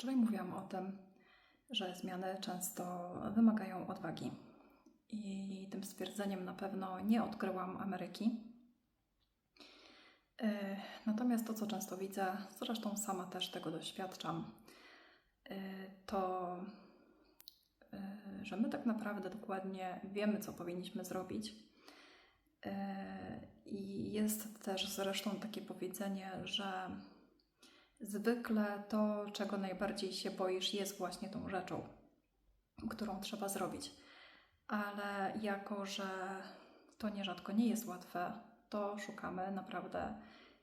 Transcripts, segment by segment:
Wczoraj mówiłam o tym, że zmiany często wymagają odwagi. I tym stwierdzeniem na pewno nie odkryłam Ameryki. E, Natomiast to, co często widzę, zresztą sama też tego doświadczam, e, to, e, że my tak naprawdę dokładnie wiemy, co powinniśmy zrobić. I jest też zresztą takie powiedzenie, że zwykle to, czego najbardziej się boisz, jest właśnie tą rzeczą, którą trzeba zrobić. Ale jako, że to nierzadko nie jest łatwe, to szukamy naprawdę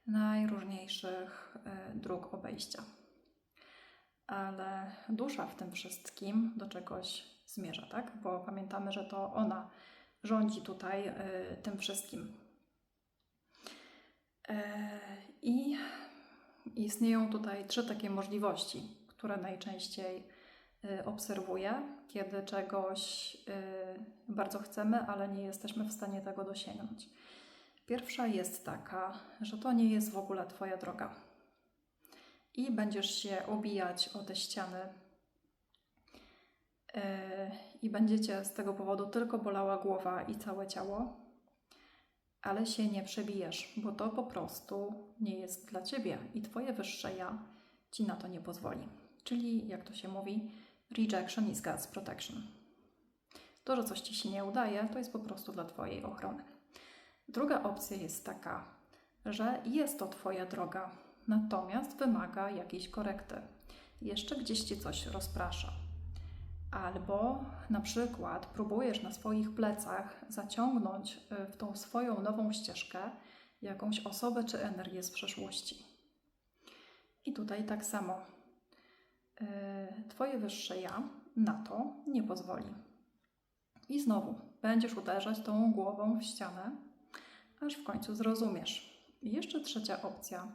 najróżniejszych e, dróg obejścia. Ale dusza w tym wszystkim do czegoś zmierza, tak? Bo pamiętamy, że to ona rządzi tutaj e, tym wszystkim. E, I istnieją tutaj trzy takie możliwości, które najczęściej y, obserwuję, kiedy czegoś y, bardzo chcemy, ale nie jesteśmy w stanie tego dosięgnąć. Pierwsza jest taka, że to nie jest w ogóle Twoja droga. I będziesz się obijać o te ściany, y, i będziecie z tego powodu tylko bolała głowa i całe ciało, ale się nie przebijesz, bo to po prostu nie jest dla ciebie i twoje wyższe ja ci na to nie pozwoli. Czyli, jak to się mówi, rejection is God's protection. To, że coś ci się nie udaje, to jest po prostu dla twojej ochrony. Druga opcja jest taka, że jest to twoja droga, natomiast wymaga jakiejś korekty. Jeszcze gdzieś ci coś rozprasza. Albo na przykład próbujesz na swoich plecach zaciągnąć y, w tą swoją nową ścieżkę jakąś osobę czy energię z przeszłości. I tutaj tak samo. Y, Twoje wyższe ja na to nie pozwoli. I znowu będziesz uderzać tą głową w ścianę, aż w końcu zrozumiesz. I jeszcze trzecia opcja.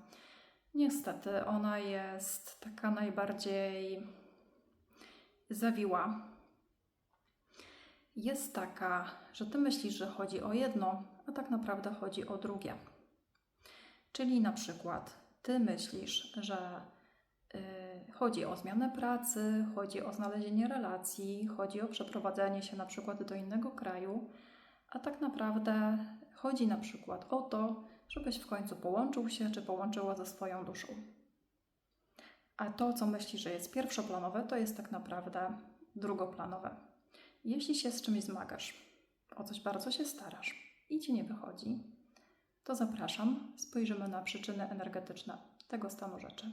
Niestety ona jest taka najbardziej zawiła jest taka, że ty myślisz, że chodzi o jedno, a tak naprawdę chodzi o drugie. Czyli na przykład ty myślisz, że y, chodzi o zmianę pracy, chodzi o znalezienie relacji, chodzi o przeprowadzenie się na przykład do innego kraju, a tak naprawdę chodzi na przykład o to, żebyś w końcu połączył się czy połączyła ze swoją duszą. A to, co myślisz, że jest pierwszoplanowe, to jest tak naprawdę drugoplanowe. Jeśli się z czymś zmagasz, o coś bardzo się starasz i ci nie wychodzi, to zapraszam, spojrzymy na przyczyny energetyczne tego stanu rzeczy.